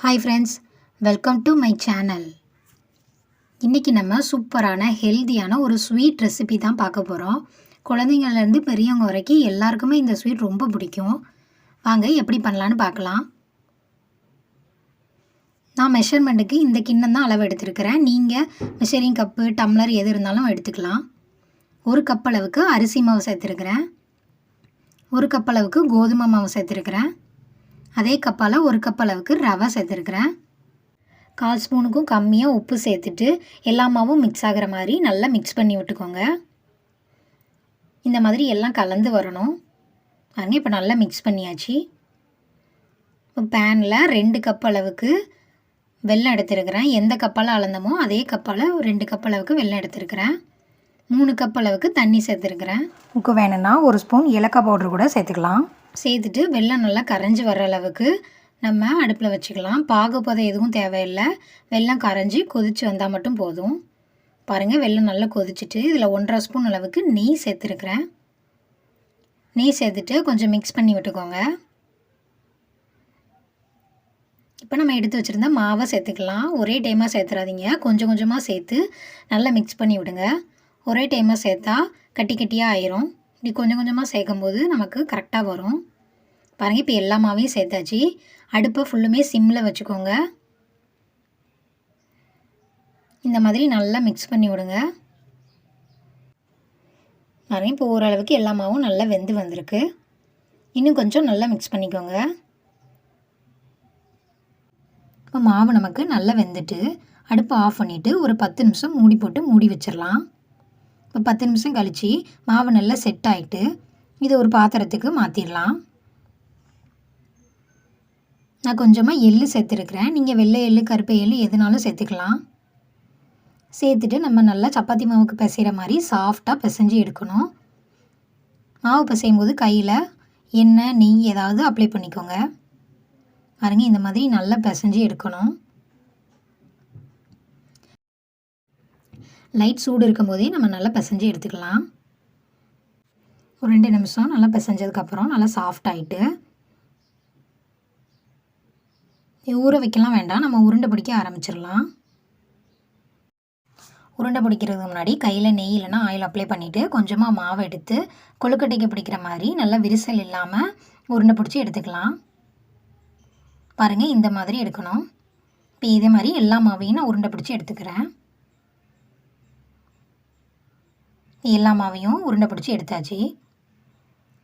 Hi friends welcome to my channel இன்றைக்கி நம்ம சூப்பரான ஹெல்தியான ஒரு ஸ்வீட் ரெசிபி தான் பார்க்க போகிறோம் குழந்தைங்கள்லேருந்து பெரியவங்க வரைக்கும் எல்லாருக்குமே இந்த ஸ்வீட் ரொம்ப பிடிக்கும். வாங்க எப்படி பண்ணலான்னு பார்க்கலாம். நான் மெஷர்மெண்ட்டுக்கு இந்த கிண்ணம் தான் அளவு எடுத்துருக்கிறேன். நீங்கள் மெஷரிங் கப்பு டம்ளர் எது இருந்தாலும் எடுத்துக்கலாம். ஒரு கப் அளவுக்கு அரிசி மாவு சேர்த்துருக்குறேன். ஒரு கப் அளவுக்கு கோதுமை மாவு சேர்த்துருக்குறேன். அதே கப்பால் ஒரு கப் அளவுக்கு ரவை சேர்த்துருக்குறேன். கால் ஸ்பூனுக்கும் கம்மியாக உப்பு சேர்த்துட்டு எல்லா மாவும் மிக்ஸ் ஆகிற மாதிரி நல்லா மிக்ஸ் பண்ணி விட்டுக்கோங்க. இந்த மாதிரி எல்லாம் கலந்து வரணும். பாருங்க இப்போ நல்லா மிக்ஸ் பண்ணியாச்சு. இப்போ பேனில் ரெண்டு கப் அளவுக்கு வெள்ளம் எடுத்துருக்கிறேன். எந்த கப்பால் அளந்தமோ அதே கப்பால் ரெண்டு கப் அளவுக்கு வெள்ளம் எடுத்துருக்கிறேன். மூணு கப் அளவுக்கு தண்ணி சேர்த்துருக்குறேன். உப்பு வேணும்னா ஒரு ஸ்பூன் ஏலக்காய் பவுடர் கூட சேர்த்துக்கலாம். சேர்த்துட்டு வெள்ளம் நல்லா கரைஞ்சி வர அளவுக்கு நம்ம அடுப்பில் வச்சுக்கலாம். பாகுபதம் எதுவும் தேவையில்லை. வெள்ளம் கரைஞ்சி கொதித்து வந்தால் மட்டும் போதும். பாருங்கள் வெள்ளம் நல்லா கொதிச்சுட்டு இதில் ஒன்றரை ஸ்பூன் அளவுக்கு நெய் சேர்த்துருக்குறேன். நெய் சேர்த்துட்டு கொஞ்சம் மிக்ஸ் பண்ணி விட்டுக்கோங்க. இப்போ நம்ம எடுத்து வச்சுருந்த மாவை சேர்த்துக்கலாம். ஒரே டைமாக சேர்த்துறாதீங்க. கொஞ்சம் கொஞ்சமாக சேர்த்து நல்லா மிக்ஸ் பண்ணி விடுங்க. ஒரே டைமாக சேர்த்தா கட்டி கட்டியாக ஆயிரும். இப்படி கொஞ்சம் கொஞ்சமாக சேர்க்கும்போது நமக்கு கரெக்டாக வரும். பாருங்கள் இப்போ எல்லா மாவையும் சேர்த்தாச்சு. அடுப்பை ஃபுல்லுமே சிம்மில் வச்சுக்கோங்க. இந்த மாதிரி நல்லா மிக்ஸ் பண்ணி விடுங்க. பாருங்க இப்போ ஓரளவுக்கு எல்லா மாவும் நல்லா வெந்து வந்திருக்கு. இன்னும் கொஞ்சம் நல்லா மிக்ஸ் பண்ணிக்கோங்க. இப்போ மாவு நமக்கு நல்லா வெந்துட்டு அடுப்பை ஆஃப் பண்ணிவிட்டு ஒரு பத்து நிமிஷம் மூடி போட்டு மூடி வச்சிடலாம். இப்போ பத்து நிமிஷம் கழித்து மாவு நல்லா செட் ஆகிட்டு இதை ஒரு பாத்திரத்துக்கு மாற்றிடலாம் நான் கொஞ்சமாக எள்ளு சேர்த்துருக்குறேன். நீங்கள் வெள்ளை எள்ளு கருப்பு எள்ளு எதுனாலும் சேர்த்துக்கலாம். சேர்த்துட்டு நம்ம நல்லா சப்பாத்தி மாவுக்கு பிசைகிற மாதிரி சாஃப்டாக பிசைஞ்சு எடுக்கணும். மாவு பிசையும் போது கையில் எண்ணெய் நெய் ஏதாவது அப்ளை பண்ணிக்கோங்க. பாருங்க இந்த மாதிரி நல்லா பிசைஞ்சு எடுக்கணும். லைட் சூடு இருக்கும்போதே நம்ம நல்லா பிசைஞ்சு எடுத்துக்கலாம். ஒரு ரெண்டு நிமிஷம் நல்லா பிசைஞ்சதுக்கப்புறம் நல்லா சாஃப்ட் ஆகிட்டு ஊற வைக்கலாம் வேண்டாம். நம்ம உருண்டை பிடிக்க ஆரம்பிச்சிடலாம். உருண்டை பிடிக்கிறதுக்கு முன்னாடி கையில் நெய் இல்லைன்னா ஆயில் அப்ளை பண்ணிவிட்டு கொஞ்சமாக மாவு எடுத்து கொழுக்கட்டைக்கு பிடிக்கிற மாதிரி நல்லா விரிசல் இல்லாமல் உருண்டை பிடிச்சி எடுத்துக்கலாம். பாருங்கள் இந்த மாதிரி எடுக்கணும். இப்போ இதே மாதிரி எல்லா மாவையும் நான் உருண்டை பிடிச்சி எடுத்துக்கிறேன். எல்லா மாவையும் உருண்டை பிடிச்சி எடுத்தாச்சு.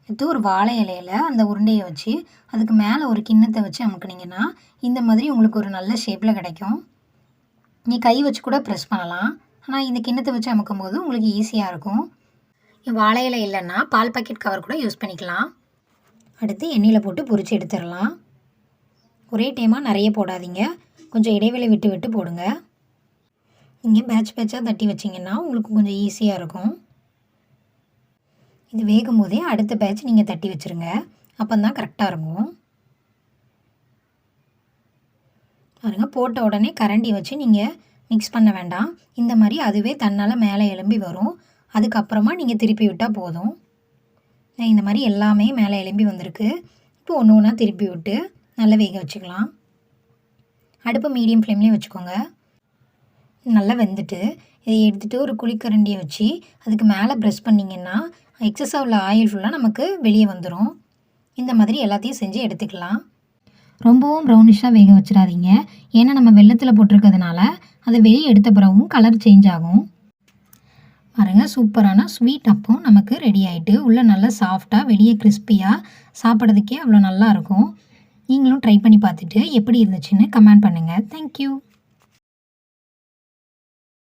எடுத்து ஒரு வாழை இலையில் அந்த உருண்டையை வச்சு அதுக்கு மேலே ஒரு கிண்ணத்தை வச்சு அமுக்குனீங்கன்னா இந்த மாதிரி உங்களுக்கு ஒரு நல்ல ஷேப்பில் கிடைக்கும். நீ கை வச்சு கூட ப்ரெஸ் பண்ணலாம். ஆனால் இந்த கிண்ணத்தை வச்சு அமுக்கும் போது உங்களுக்கு ஈஸியாக இருக்கும். வாழை இலை இல்லைன்னா பால் பாக்கெட் கவர் கூட யூஸ் பண்ணிக்கலாம். அடுத்து எண்ணெயில் போட்டு பொரித்து எடுத்துடலாம். ஒரே டைமாக நிறைய போடாதீங்க. கொஞ்சம் இடைவெளி விட்டு விட்டு போடுங்க. நீங்கள் பேட்ச் பேட்சாக தட்டி வச்சிங்கன்னா உங்களுக்கு கொஞ்சம் ஈஸியாக இருக்கும். இது வேகும் போதே அடுத்த பேட்ச் நீங்கள் தட்டி வச்சுருங்க. அப்போ தான் கரெக்டாக இருக்கும். பாருங்க போட்ட உடனே கரண்டி வச்சு நீங்கள் மிக்ஸ் பண்ண வேண்டாம். இந்த மாதிரி அதுவே தன்னால் மேலே எலும்பி வரும். அதுக்கப்புறமா நீங்கள் திருப்பி விட்டால் போதும். இந்த மாதிரி எல்லாமே மேலே எலும்பி வந்திருக்கு. இப்போ ஒன்று ஒன்றா திருப்பி விட்டு நல்லா வேக வச்சுக்கலாம். அடுப்பு மீடியம் ஃப்ளேம்லேயும் வச்சுக்கோங்க. நல்லா வெந்துட்டு இதை எடுத்துகிட்டு ஒரு குழிக்கரண்டியை வச்சு அதுக்கு மேலே ப்ரெஸ் பண்ணிங்கன்னா எக்ஸஸ் உள்ள ஆயில் ஃபுல்லாக நமக்கு வெளியே வந்துடும் இந்த மாதிரி எல்லாத்தையும் செஞ்சு எடுத்துக்கலாம். ரொம்பவும் ப்ரௌனிஷாக வேக வச்சிடாதீங்க. ஏன்னா நம்ம வெள்ளத்தில் போட்டிருக்கிறதுனால அதை வெளியே எடுத்த பிறகும் கலர் சேஞ்ச் ஆகும். பாருங்கள் சூப்பரான ஸ்வீட் அப்பம் நமக்கு ரெடி ஆகிட்டு உள்ளே நல்லா சாஃப்டாக வெளியே கிறிஸ்பியாக சாப்பிட்றதுக்கே அவ்வளோ நல்லாயிருக்கும் நீங்களும் ட்ரை பண்ணி பார்த்துட்டு எப்படி இருந்துச்சுன்னு கமெண்ட் பண்ணுங்கள் தேங்க்யூ